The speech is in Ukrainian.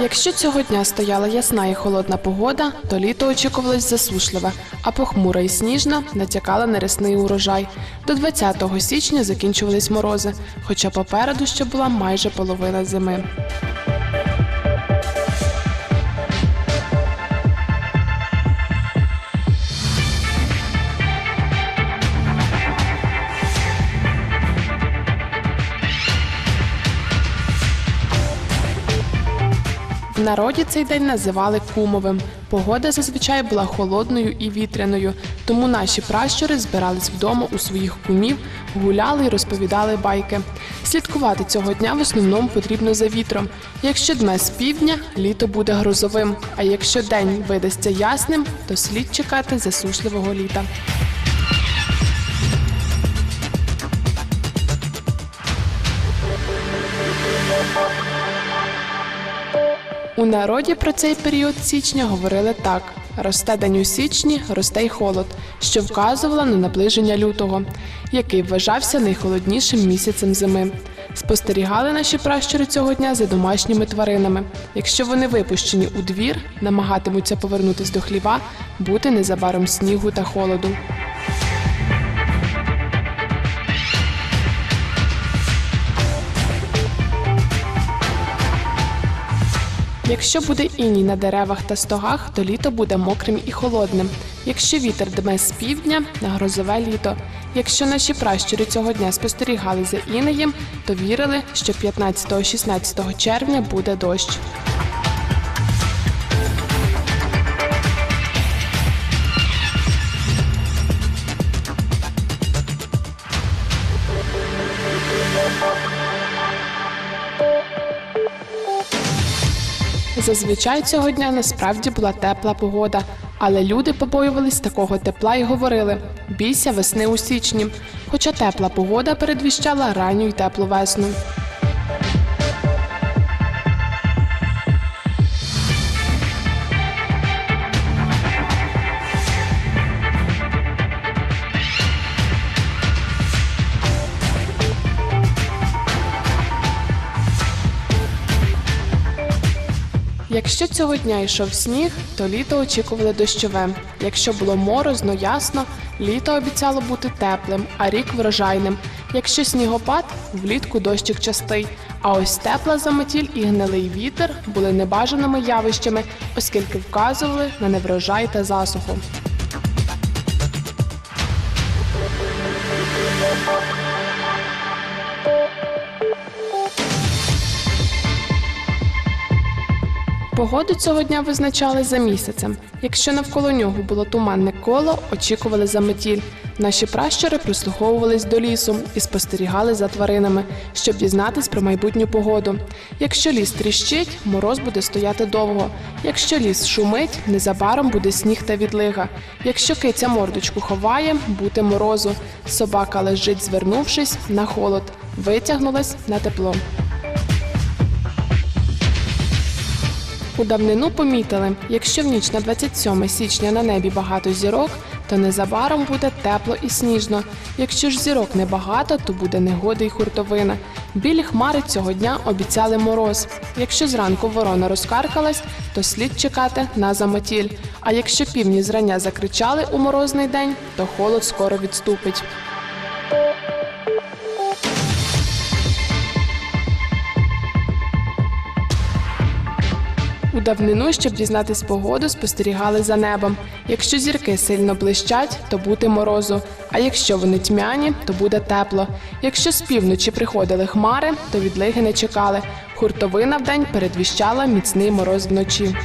Якщо цього дня стояла ясна і холодна погода, то літо очікувалось засушливе, а похмура і сніжна натякала на рясний урожай. До 20 січня закінчувались морози, хоча попереду ще була майже половина зими. В народі цей день називали кумовим. Погода зазвичай була холодною і вітряною, тому наші пращури збирались вдома у своїх кумів, гуляли і розповідали байки. Слідкувати цього дня в основному потрібно за вітром. Якщо дме з півдня, літо буде грозовим. А якщо день видасться ясним, то слід чекати засушливого літа. Народі про цей період січня говорили так: росте день у січні, росте й холод, що вказувало на наближення лютого, який вважався найхолоднішим місяцем зими. Спостерігали наші пращури цього дня за домашніми тваринами. Якщо вони випущені у двір, намагатимуться повернутись до хліва, бути незабаром снігу та холоду. Якщо буде іній на деревах та стогах, то літо буде мокрим і холодним. Якщо вітер дме з півдня, на грозове літо. Якщо наші пращури цього дня спостерігали за інеєм, то вірили, що 15-16 червня буде дощ. Зазвичай цього дня насправді була тепла погода, але люди побоювались такого тепла і говорили: бійся весни у січні. Хоча тепла погода передвіщала ранню й теплу весну. Якщо цього дня йшов сніг, то літо очікували дощове. Якщо було морозно, ясно, літо обіцяло бути теплим, а рік врожайним. Якщо снігопад, влітку дощик частий. А ось тепла заметіль і гнилий вітер були небажаними явищами, оскільки вказували на неврожай та засуху. Погоду цього дня визначали за місяцем. Якщо навколо нього було туманне коло, очікували заметіль. Наші пращури прислуховувались до лісу і спостерігали за тваринами, щоб дізнатись про майбутню погоду. Якщо ліс тріщить, мороз буде стояти довго. Якщо ліс шумить, незабаром буде сніг та відлига. Якщо киця мордочку ховає, буде морозу. Собака лежить, звернувшись на холод, витягнулась на тепло. У давнину помітили, якщо в ніч на 27 січня на небі багато зірок, то незабаром буде тепло і сніжно. Якщо ж зірок небагато, то буде негода й хуртовина. Білі хмари цього дня обіцяли мороз. Якщо зранку ворона розкаркалась, то слід чекати на замотіль. А якщо півні зрання закричали у морозний день, то холод скоро відступить. Давнину, щоб дізнатись погоду, спостерігали за небом. Якщо зірки сильно блищать, то буде морозу. А якщо вони тьмяні, то буде тепло. Якщо з півночі приходили хмари, то відлиги не чекали. Хуртовина вдень передвіщала міцний мороз вночі.